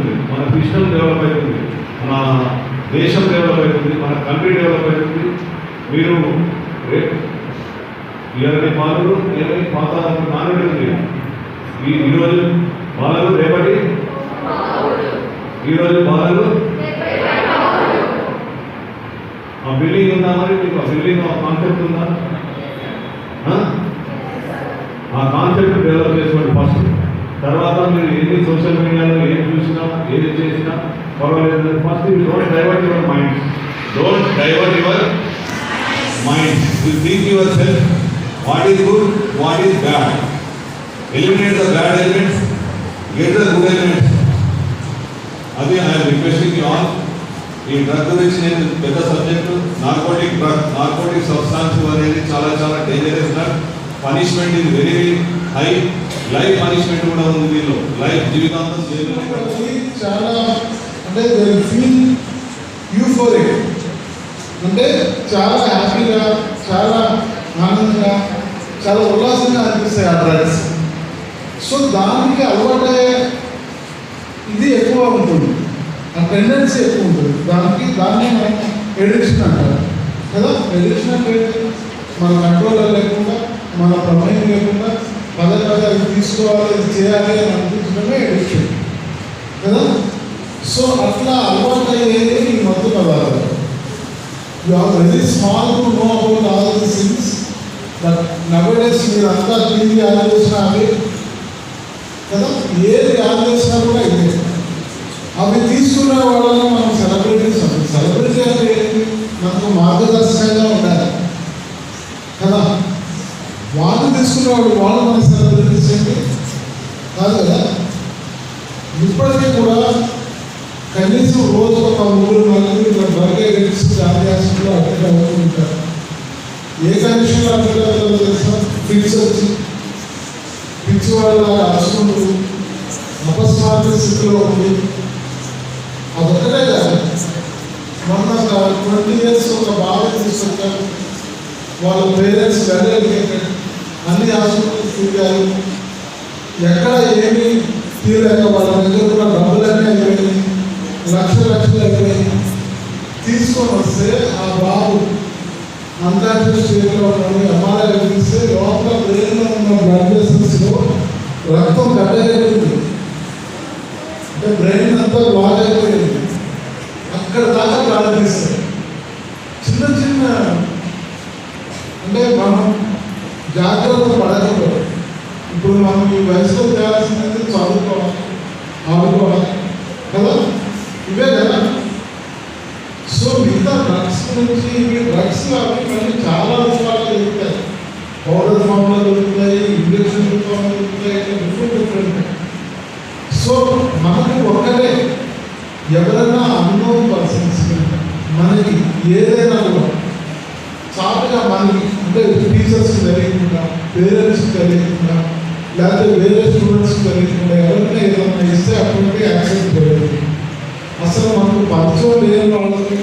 అవుతుంది మన system develop అవుతుంది మన దేశం డెవలప్ అవుతుంది మన కంట్రీ డెవలప్ అవుతుంది మీరు ఇరవై బాలు ఇరవై పాత నానుడి ఉంది. ఈ ఈరోజు బాలలు రేపటి? ఈరోజు బాలలు? ఆ బిల్డింగ్ ఉందా మరి మీకు? ఆ బిల్డింగ్ కాన్సెప్ట్ ఉందా? ఆ? కాన్సెప్ట్ డెవలప్ చేసుకోండి ఫస్ట్ తర్వాత మీరు ఎన్ని సోషల్ మీడియాలో చూసినా ఏది చేసినా పర్వాలేదు first you don't divert your mind don't divert your mind you think yourself what is good what is bad eliminate the bad elements get the good elements అది ఐఎమ్ రిక్వెస్టింగ్ యూ ఆల్ ఈ drug గురించి నేను పెద్ద subject narcotic drug narcotic substance అనేది చాలా చాలా dangerous drug punishment ఇది very very high life punishment కూడా ఉంది దీనిలో. లైఫ్ జీవితాంతం జైలు చాలా అంటే దే ఫీల్ యూఫోరిక్ అంటే చాలా హ్యాపీగా చాలా ఆనందంగా చాలా ఉల్లాసంగా అనిపిస్తాయి ఆ డ్రగ్స్ సో దానికి అలవాటయ్యే ఇది ఎక్కువ ఉంటుంది. ఆ టెండెన్సీ ఎక్కువ ఉంటుంది. దానికి దాన్ని మనం ఎడిక్షన్ అంటారు కదా? ఎడిక్షన్ అంటే మన కంట్రోల్లో లేకుండా మన ప్రమేయం లేకుండా పదే పదే అది తీసుకోవాలి అది చేయాలి అని అనిపించడమే ఎడిక్షన్ కదా? సో అట్లా అలవాటు అయ్యేది ఈ మధ్య పదార్థం you are very small to know about all the things but nowadays మీరు అంతా టీవీ ఆలోచించినా చేసినా అవి. కదా? ఏది యాడ్ చేసినా కూడా ఇదే. అవి తీసుకున్న వాళ్ళని మనం సెలబ్రిటీస్ అంటాం సెలబ్రిటీ అంటే మనకు మార్గదర్శనం ఉండాలి కదా వాళ్ళు తీసుకునేవాడు వాళ్ళు మన సెలబ్రిటీస్ కాదు కదా? ఇప్పటికీ కూడా కనీసం రోజు ఒక ముగ్గురు నలుగురు ఇట్లా బర్గే గెలిచి జాతీయ అడ్డు అడ్మిట్ అవుతూ ఉంటారు. ఏ కండిషన్లో అడ్డు అవుతారో తెలుసా? ఫిక్స్ వచ్చి ఫిక్స్ వాళ్ళ అరుచుకుంటూ అపస్మారక స్థితిలో ఉంది అదొక్కటే కాదు? మొన్న ట్వంటీ ఇయర్స్ ఒక బాగా తీసుకుంటారు వాళ్ళ పేరెంట్స్ వెల్ అన్ని హాస్పిటల్స్ తిరిగారు ఎక్కడ ఏమి తీరలేక వాళ్ళ దగ్గర ఉన్న డబ్బులన్నీ అయిపోయినాయి. లక్ష లక్షలు అయిపోయి తీసుకొని వస్తే ఆ బాబు అంతర్జాతీయ స్టేట్లో ఉన్న ఎంఆర్ఐ తీస్తే లోపల బ్రెయిన్లో ఉన్న బ్లడ్ వెసల్స్లో రక్తం గడ్డగలిగింది అంటే బ్రెయిన్ అంతా బాగా అయిపోయింది. అక్కడ దాకా ప్రారంభిస్తాయి చిన్న చిన్న అంటే మనం జాగ్రత్త పడకపోవడం. ఇప్పుడు మనం ఈ వయసులో చేయాల్సింది చదువుకోవాలి. ఆడుకోవాలి. కదా? ఇవే కదా? సో మిగతా డ్రగ్స్ నుంచి ఇవి డ్రగ్స్ అవి మళ్ళీ చాలా రూపాయలు దొరుకుతాయి. పౌడర్ ఫామ్లో దొరుకుతాయి ఇంజక్షన్ రూపంలో దొరుకుతాయి డిఫరెంట్ డిఫరెంట్ సో మనకు ఒక్కటే. ఎవరైనా అన్నోన్ పర్సన్స్ మనకి ఏదైనా కూడా చాటుగా మనకి అంటే టీచర్స్ తెలియకుండా పేరెంట్స్ తెలియకుండా లేకపోతే వేరే స్టూడెంట్స్ తెలియకుండా ఎవరైనా ఏదైనా ఇస్తే అటువంటి యాక్సెప్ట్ తెలియదు అసలు మనకు పరిచయం లేని వాళ్ళకి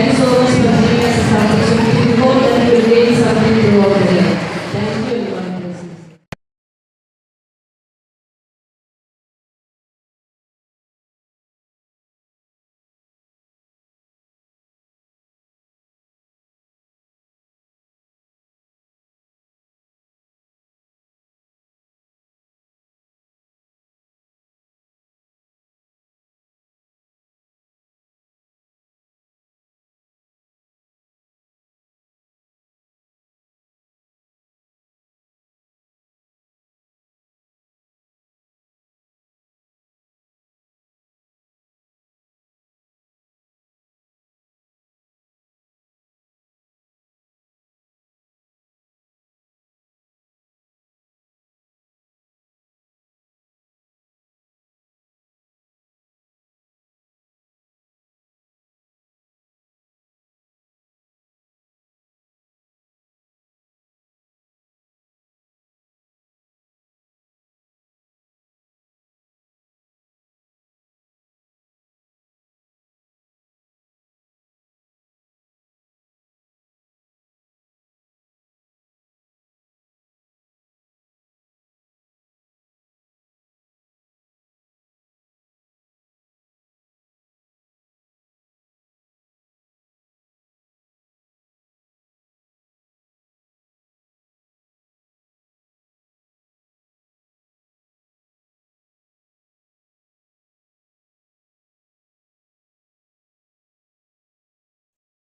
Thank you so much.